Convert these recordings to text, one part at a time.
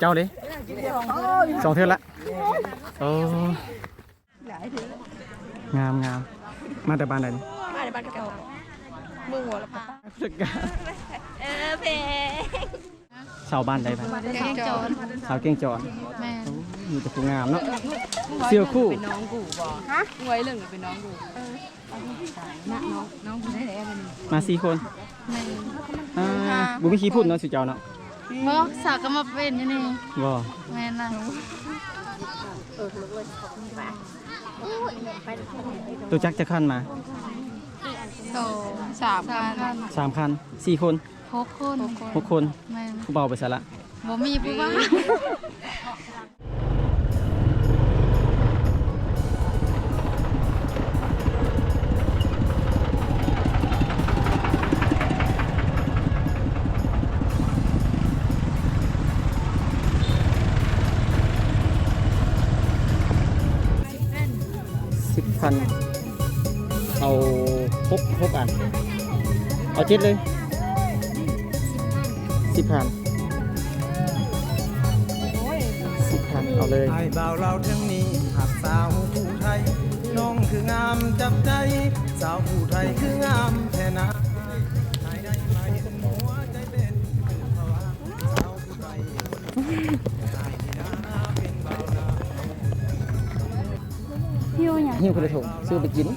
เจ้าดิสองเทือนละโอ้งามงามมาแต่บ้านไหนนี่มาในบ้านเก่ามือหัวละปะผู้จัดการเออเพงชาวบ้านใดบ้างแกงจอนสาวเก่งจอนแม่โอ้มีแต่ผู้งามเนาะเสื้อคู่เป็นน้องกูบ่ฮะไว้เรื่องเป็นน้องกูเออน้องน้องกูได้แล้วกันมาสี่คนอ่าบุมีขี้พูดเนาะสิเจ้าเนาะ บ่สาวก็มาเป็นอยู่นี่บ่แม่นล่ะตัวจักจะขั้นมาโตสามพันสามคันสี่คนหกคนหกคนแม่นผู้เบาไปซะละบ่มีผู้ว่า อาเจ็ดเลยสิบพันสิบพันเอาเลยไอ้บ่าวเราทั้งนี้หักสาวผู้ไทย น้องคืองามจับใจ สาวผู้ไทยคืองามแท้นะไอ้ได้มาเห็นหัวใจเต้นคือภาวะสาวผู้ไทยคนนี้ได้ที่นาเป็นบ่าวนาหิ้วคุณละถงซื้อไปกิน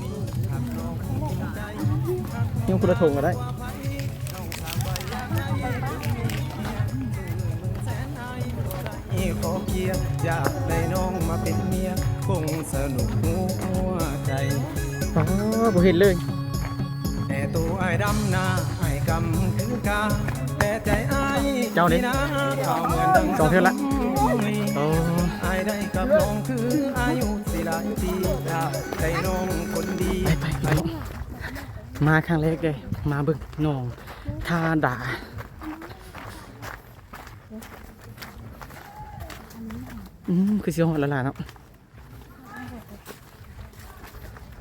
หิ้วคุณละถงก็ได้ ยร์อยากได้น้องมาเป็นเมีย คงสนุกหัวใจ อ๋อบ่เห็นเลยแต่ตัวไอ้ดำนาไอ้กำคือกาแต่ใจไอ้เจ้านี่นะเขาเหมือนดังสองเทื่อละ โอ้ไอ้ได้กับน้องคืออายุสิหลายปีอยากได้น้องคนดีไปไปไปมาครั้งแรกเลย มาเบึกน้องทาดา อืมคือสียงหอดละลาเนาะ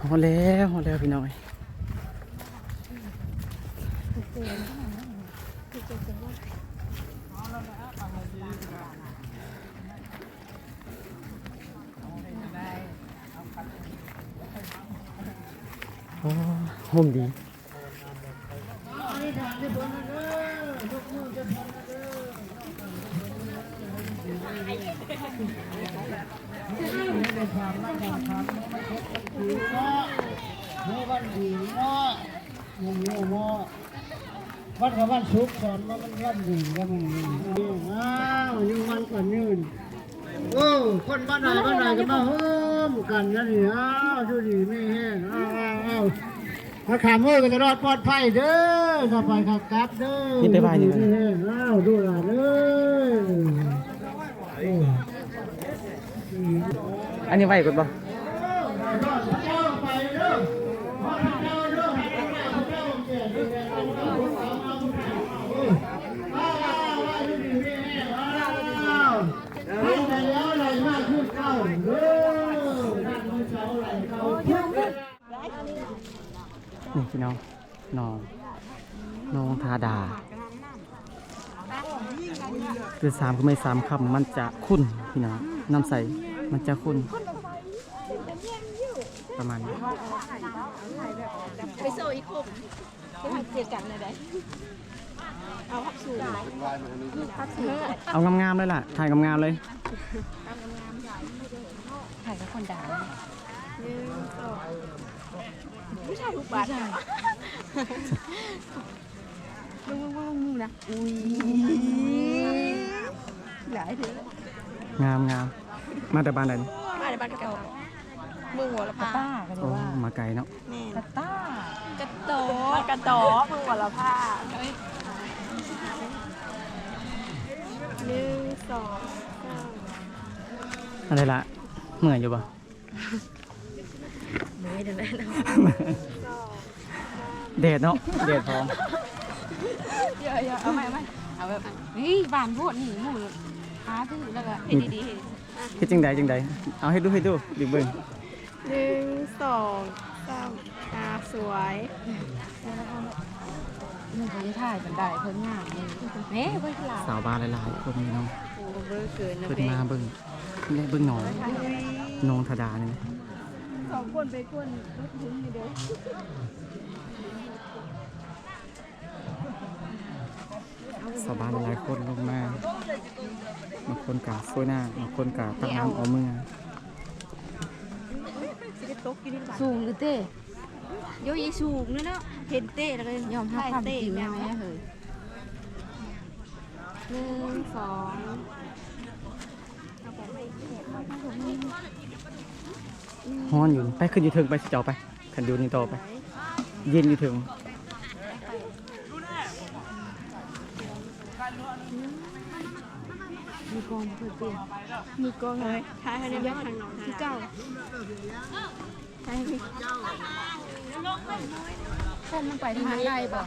หอดแล้วหอดแล้วพี่น้อยโอ้ห่มดี เมื่อวันดีเนาะมึงโง่เนาะวันกับวันศุกสอนว่ามันวันดีก็มันดีอ้าวยู่วันก่อนยืนโอ้คนบ้านไหนบ้านไหนก็มาเฮมกันนะนี่อ้าวดูดีไม่แห้งอ้าวอ้าวอ้าวมาขามมือกันตลอดปลอดภัยเด้อสบายครับกลับเด้อนี่ไปบ้านอยู่ไม่แห้งอ้าวดูหลานเด้อ อันนี้ไหวกดบ่นี่พี่น้องน้องน้องทาดา คือสามก็ไม่สามคำมันจะคุ้นพี่น้องน้ำใส มันจะคุ้นประมาณนี้ไปโซ่อีกคมไปทำเกียรกันเลยได้เอาพักสูงพักสูงเอางามๆเลยล่ะ ถ่ายงามๆเลยถ่ายกับคนด่าไม่ใช่ทุกบ้านมึงมึงมึงมึงนะอุ้ยหลายเถอะงามงาม มาแต่บ้านไหนนี่มาในบ้านเก่ามือหัวละผ้าโอ้มาไกลเนาะกระต้ากระโตกระโตมือหัวละผ้าหนึ่งสองสามอะไรล่ะเหนื่อยอยู่ปะไม่ได้แล้วแดดเนาะแดดพร้อมเยอะๆเอาใหม่ไหมเอาแบบนี่บานพวดนี่หมูหาที่แล้วก็เห็นดี เฮ็ดจังใดจังใดเอาให้ดูให้ดูดิเบิ่งๆหนึ่งสองสามอ่าสวยมันจะถ่ายบันไดเพิ่นงามเลยเน่เพื่อนหลาสาวบ้านหลายๆคนพี่น้องโอ้บ่เบอร์เกินนะเพิ่นเพ่มาเบิ่งได้เบิ่งน้องน้องธดานี่นะสองคนไปคนรถถึงนี่เด้อ ชาวบ้านหลายคนลงมาบางคนกะช่วยหน้าบางคนกะตักน้ำเอามือสูงหรือเต้โยยสูงเนาะเห็นเต้แล้วก็ยอมให้ความจริงแม่แม่เฮ้ยหนึ่งสองฮ้อนอยู่ไปขึ้นอยู่ถึงไปสิเจ้าไปขันอยู่นี่ต่อไป เย็นอยู่ถึง มีกองเพื่อเต้มีกองเลยท้ายให้ได้ทางน้องที่เจ้าท้ายให้พี่คนมันไปทางใดบ่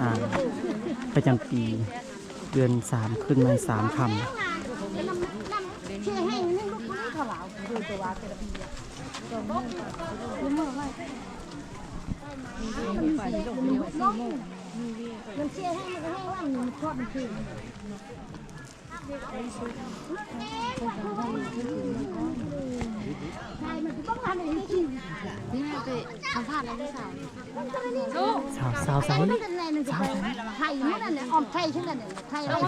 อ่าประจำปีเดือนสามขึ้นมาสามคชื่อให้นึงลูกคนนี้เไปลงเดียมันเชื่อให้มันให้ว่ามันชอบมันคือใช่มันต้องทำอย่างนี้จริงนี่แม่ไปสัมภาษณ์อะไรที่สาวสาวสาวใสไม่ไทยนั่นแหละออมไทยเช่นนั้นไทยอะไร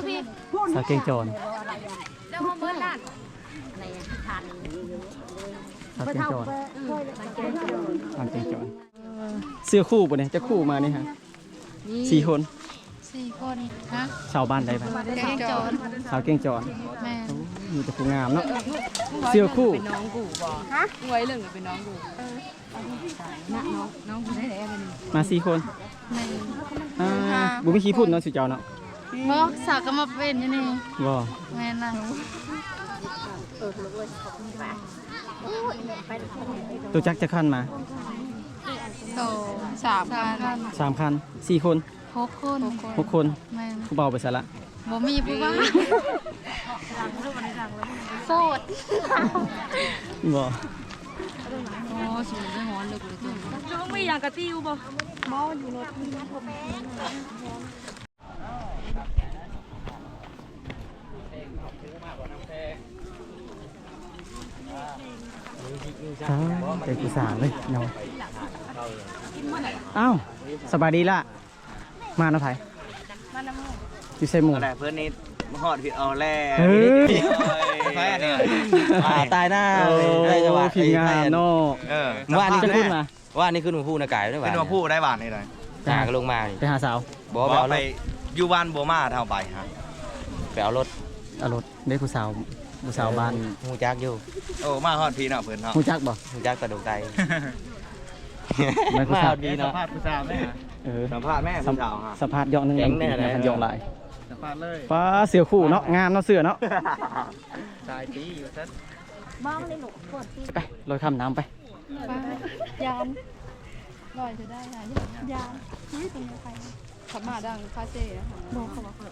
พูดสาวเก่งจรแล้วมาเมื่อล้านอะไรอะทานสาวเก่งจรไปเคยงจนสาวเก่งจรเสื้อคู่ปะเนี่ยจะคู่มานี่ฮะ สี่คนสี่คนฮะชาวบ้านใดบ้างเก่งจนสาวเก่งจรแม่มีแต่ผู้งามเนาะเสื้อคู่เป็นน้องกูบ่ฮะไว้เรื่องเป็นน้องกูเออน้องน้องกูได้ไหนกันนี่มาสี่คนแม่อ่าบุไม่ขี้พูดเนาะสุเจ้าเนาะบอกสาวก็มาเป็นนี่นี่บ่แม่น่ะตัวจักจะขั้นมาโต สามพันสามคันสี่คนหกคนหกคนแม่ผู้เบาไปซะละบ่มีผู้ว่าโสดบ่โอ้สูงได้หอนเลยกูเลยตัวจะไม่อยากกระติ้วบ่อ้าวเป็นผู้สาวเลยเนาะ อ้าวสบายดีละมาเนาะไผมาน้ำมูอยู่ใส่หมูแต่เพื่อนนี่มาหอดผิดเอาแล้วเฮ้ยแพ้เนี่ยอ่าตายหน้าโอ้เลยได้จังหวะพิมพ์งานเนาะเออว่านี่จะขึ้ขึ้นนมามาว่านี่ขึ้นมาพูดนะกายด้วยเป็นมาพูดได้บาทนี่เลยหาก็ลงมานี่ไปหาสาวบอกบว่าอกไปไปอยู่บ้านบัวมาเท่าไปฮะเอารถเอารถได้ผู้สาวผู้สาวบ้านหูจักอยู่โอ้มาหอดพีเนาะเพื่อนเนาะฮู้จักบ่หูจักกระดูกไต ไม่ผู้สาวดีเนาะสัมภาษณ์ผู้สาวไหมฮะเออสัมภาษณ์แม่สัมผู้สาวฮะสัมภาษณ์ยองหนึงแก๊งแน่เลยพันยองหลายสัมภาษณ์เลยฟ้าเสือคู่เนาะงามเนาะเสือเนาะชายตีอยู่ซะไปลอยคำน้ำไปยามลอยจะได้ค่ะยามนี่ตรงนี้ใครขับมาดังคาเซ่ค่ะบอกเขาบอกเขา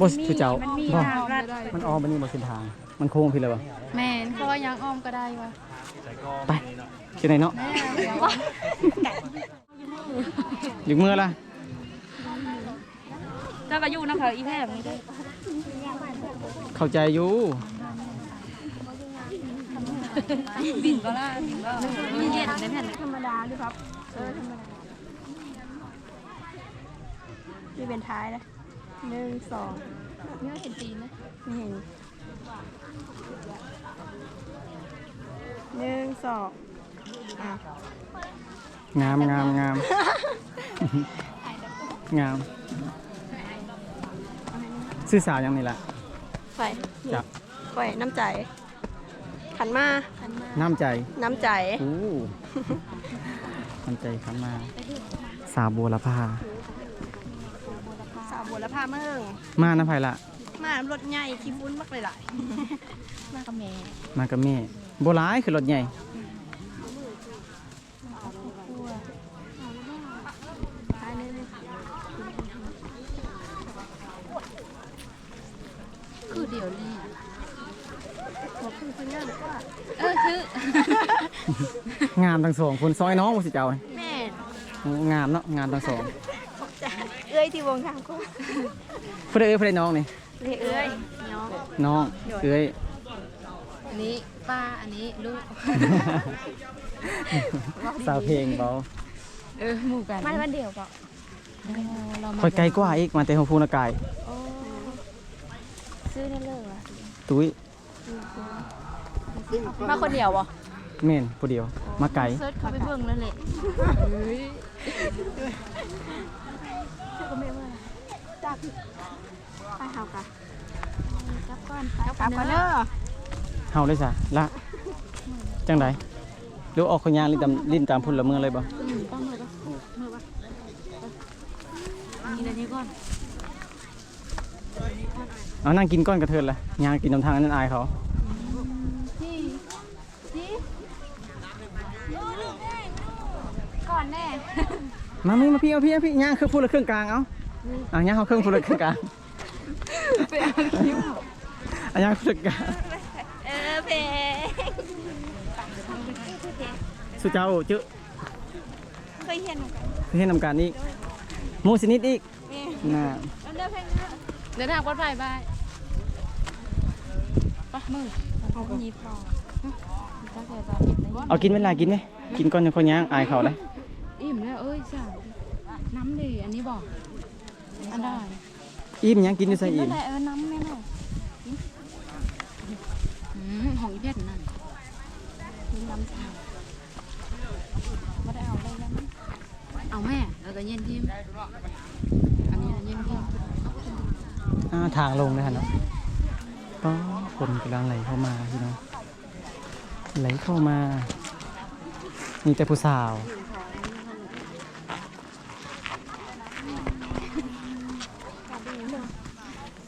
บ่ผู้เจ้าบ่รัดมันออมไปนี่บ่เส้นทาง มันโค้งพี่เลยบ่แม่นเขาว่ายังอ้อมก็ได้วะไป ที่ไหนเนาะแม่อยู่เมื่อล่ะเจ้าก็อยู่นะคะอีแพรนี่ด้วยเข้าใจอยู่บินก็ล่าบินก็มีเย็นในแผ่นธรรมดาด้วยครับเออธรรมดานี่เป็นท้ายนะหนึ่งสองนี่เห็นตีนไหมไม่เห็นหนึ่งสองอะ งามงามงามงามซื่อสาวยังนี่ล่ะไฟจับไฟน้ำใจ ขันมาน้ำใจ น้ำใจอู้น้ำใจขันมา สาวบัวละพาสาวบัวและพาเมืองมาน้ำไผ่ละ มารถใหญ่ขี้ฟุ้นมักเลยหลายมากับแม่มากับแม่โบร้ายคือรถใหญ่ คือเดี๋ยวรี เออ คืองามทั้งสองคนซอยน้องบ่สิเจ้าแม่โอ้งามเนาะงามทั้งสองเอ้ยยที่วงทางก็ผู้ใดเอ้ยผู้ใดน้องนี่เรียกเอ้ยน้องน้องเอ้ยอันนี้ป้าอันนี้ลูกสาวเพลงเบาเออหมู่กันมาวันเดียวก็เรามาคอยไกลกว่าอีกมาแต่หัวภูนากายซื้อนั่นเลยว่ะตุ้ย มาคนเดียวบ่เม่นผู้เดียว มาไกลเซิร์ชเข้าไปเบิ่งแล้วแหละเฮ้ยชื่อก็ไม่เมื่อจักไปเฮากะจับก่อนไปกลับก่อนเด้อเฮาได้ซะละจังไดหรือออกขยางลิ้นตามลิ้นตามพุ่นละเมืองเลยบ่ต้องมือปะมือปะอันนี้อันนี้ก่อนเอานั่งกินก้อนกระเทินละยางกินนำทางอันนั้นอายเขา ที่ที่ก่อนแน่ มามีมาพี่เอาพี่เอาพี่ย่างเครื่องพูดละเครื่องกลางเอาอะย่างเขาเครื่องพูดละเครื่องกลางไปเอาคิ้วอะย่างเครื่องกลางเออเพสุเจ้าเจ้าเคยเห็นเห็นนำการอีกหมูสนิดอีกน่ามันเดินเพลงเดินทางปลอดภัยบายปะมือเอาหยิบบอกถ้าเกิดจะหยิบได้เอากินเวลากินไหมกินก้อนยังคนย่างอายเขาเลย อิ่มแล้วเอ้ยจ้าน้ำดิอันนี้บอกอันได้อิ่มยังกินอยู่ใส่อิ่นั่มนแหละเออน้ำแม่น่ะอืมของอีเพชรนั่นกินน้ำชาไม่ได้เอาเลยแล้วมั้งเอาแม่แล้วก็เย็นทิมอันนี้เย็นทิมอ่าทางลงเลยฮะเนาะก็คนกำลังไหลเข้ามาพี่น้องไหลเข้ามา มีแต่ผู้สาว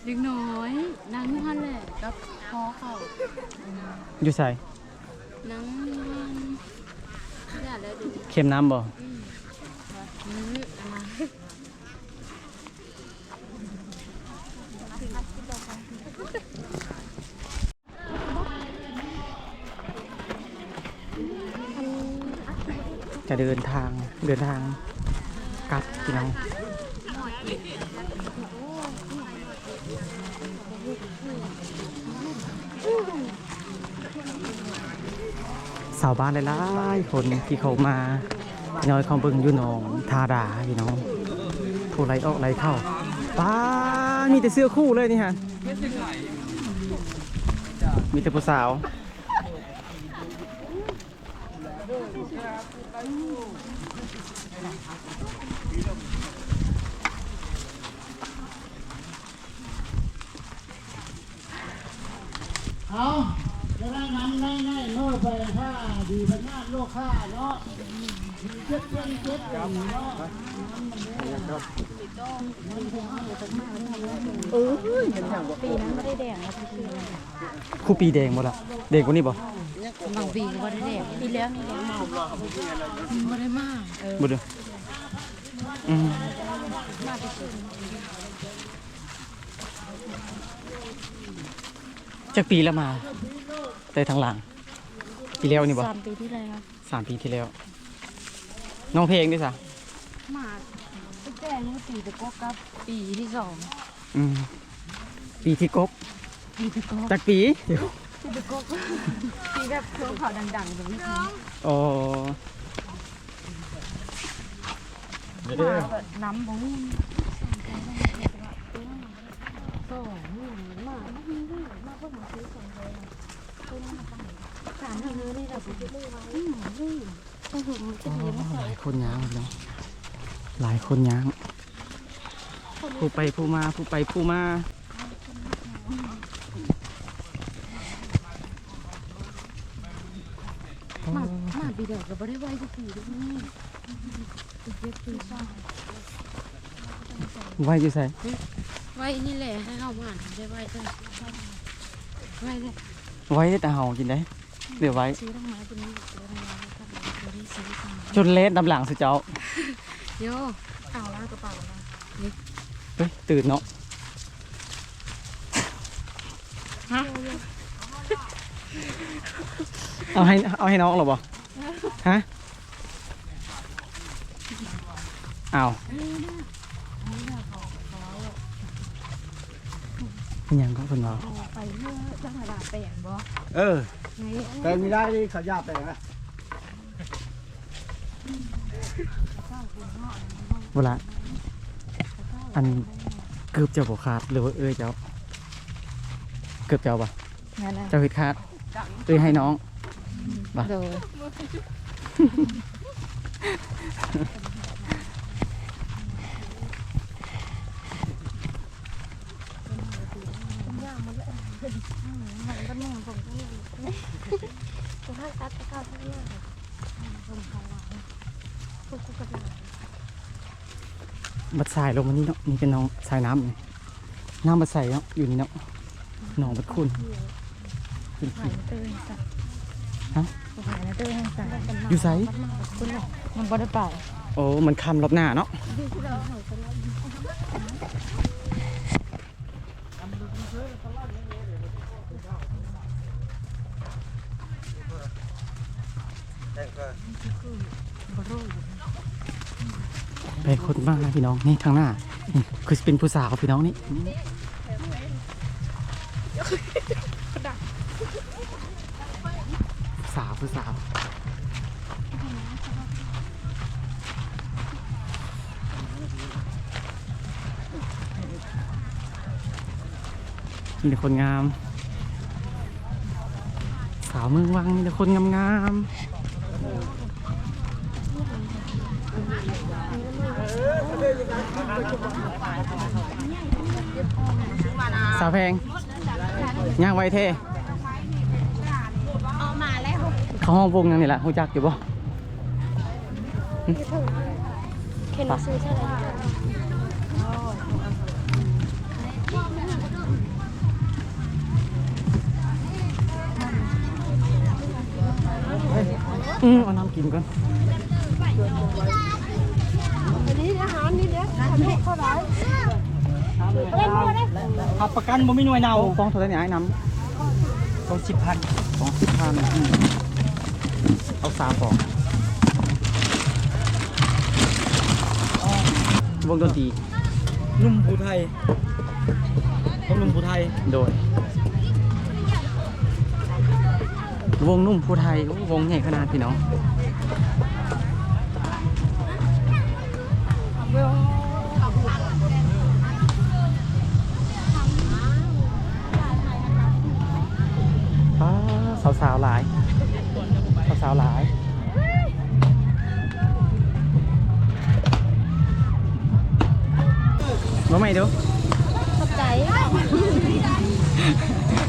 เด็กน้อยนางยุหันแหละกับคอเขาอยู่ใส่นางอย่าแล้วดูเค็มน้ำบ่มืออ่าจะเดินทางเดินทางกลับพี่น้องาวบ้านหลายๆคนที่เขามาน้อยขาเบิงอยู่หนองทาดาพี่น้องโทรไลออกไลเข้าป้ามีแต่เสื้อคู่เลยนี่ฮะมีแต่ผู้สาว เอา จะได้นั้นได้ได้โน่ไปถ้าดีพัฒนาโลกค่าเนาะเจ็ดเจ็ดเจ็ดเนาะปีนั้นไม่ได้แดงแล้วปีนี้คู่ปีแดงหมดละแดงกว่านี้บ่บางปีก็บ่ได้แดงปีแล้วนี่แหละบ่ได้มากเออบ่เด้ออืมจากปีล้วมา แต่ทางหลังปีแล้วนี่บ่สามปีที่แล้วสามปีที่แล้ว น้องเพลงด้วยซะมาตั้งแต่นี้ปีตะกกกับปีที่สองอืมปีที่กบปีตะกกจากปีเดี๋ยวปีแบบเครื่องเผาดังๆแบบนี้อ๋อมาแบบน้ำบูนสองหนึ่งมาไม่มีเลยมาเพิ่งมาซื้อสองเลย สามทางนี้นี่แหละสิอืมอืมอ๋อหลายคนย้างเนาะหลายคนย้าง ผู้ไปผู้มาผู้ไปผู้มามามาปีเดียวก็บ่ได้ไหวสักทีเด้วยนี่เจ็ดปีสองไว้อยู่ใส่ไหวนี่แหละให้เข้ามาได้ไหวจ้ะไหวเลย ไว้แต่เห่ากินได้เดี๋ยวไว้ ซื้อดอกไม้ตัวนี้ซื้อดอกไม้แล้วก็บ่ได้ซื้อซ้จนเละดำหลังสิเจ้าำโยเอาแล้วกระเป๋าแล้วเฮ้ย ตื่นเนาะเอาให้เอาให้น้องเหรอบ่ฮะเอา เป็นหยังก็เพิ่นว่าไปเมื่อจังหวัดแปลงบ่เออไงแต่ไม่ได้นี่เขายาแปลงนะเวลาอันเกือบจะบ่ขาดหรือว่าเอ้ยเจ้า เกือบเจ้าปะนั่นน่ะเจ้าเฮ็ดขาดเอ้ยให้น้องโดย มันก็นุ่มผมก็นุ่มจะให้ตัดตะก้าทั้งนั้นผมขาวพวกกูกระดาษบัดสายลงมานี่เนาะนี่เป็นน้องสายน้ำนี่น้ำบัดใส่เนาะอยู่นี่เนาะหนองบัดคุณเป็นหายเตยสัตว์ฮะหายเตยสัตว์อยู่ไสมันบ่ได้ไปโอ้มันคำรอบหน้าเนาะ ไปคนบ้างนะพี่น้องนี่ทางหน้านี่คือเป็นผู้สาวพี่น้องนี่สาวผู้สาวมีแต่คนงาม สาวเมืองวังมีแต่คนงามงามๆ สาวแพงย่างไวเทเอามาแล้วเขาห้องวงยังนี่แหละหูจักอยู่บ่เข็นซื้อเท่าไหร่อืมเอาน้ำกินก่อน ขับประกันบ่มีหน่วยเนาเอาฟองเท่าไหร่เนี่ยไอ้น้ำต้องสิบพันฟองสิบพันอืมเอาสามฟองวงดนตรีนุ่มภูไทยต้องนุ่มภูไทย โดยวงนุ่มภูไทยโอ้วงใหญ่ขนาดพี่น้อง สาวสาวๆหลายสาวสาวๆหลายมาใหม่ดูขอบใจ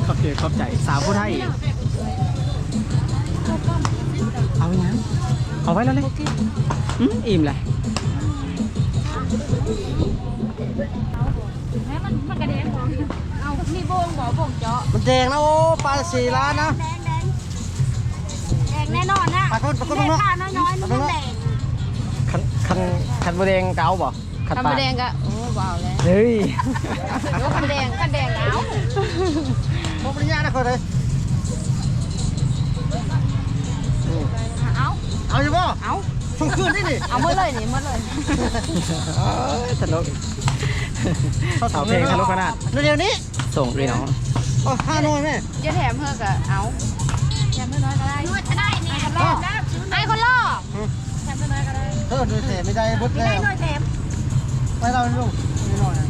ขอบใจขอบใจ สาวผู้ไทย เอาอย่างเอาไว้แล้วเลยอืมอิ่มเลยแม่มันมันกระเด็นของเอามีโบงบ่โบงเจาะมันแดงนะโอ้ปลาสี่ล้านนะ แดงแดงแดงแน่นอนนะปลาคนปลาคนแดงเนาะผ้าน้อยๆมันแดงคันคันคันบะแดงเกาบ่คันคำปากแดงก็โอ้ว้าวแล้วเฮ้ยยกคำแดงคำแดงเอาบ่ปริญญานะคนเลยเอาเอาอยู่บ่เอาช่วงคืนนี่นี่เอาเมื่อเลยนี่เมื่อเลยตลกสาวเพลงทะลุขนาดเดี๋ยวนี้ส่งด้วยน้องโอ้ห้าหน่วยแม่จะแถมเพิ่มก็เอาแถมน้อยๆก็ได้นวดก็ได้นี่คนรอบ ไอ้คนรอบเออหน่วยแถมไม่ได้เบดไม่แล้ได้วหน่วยแถมไปเราลูกนี่หน่อยนะ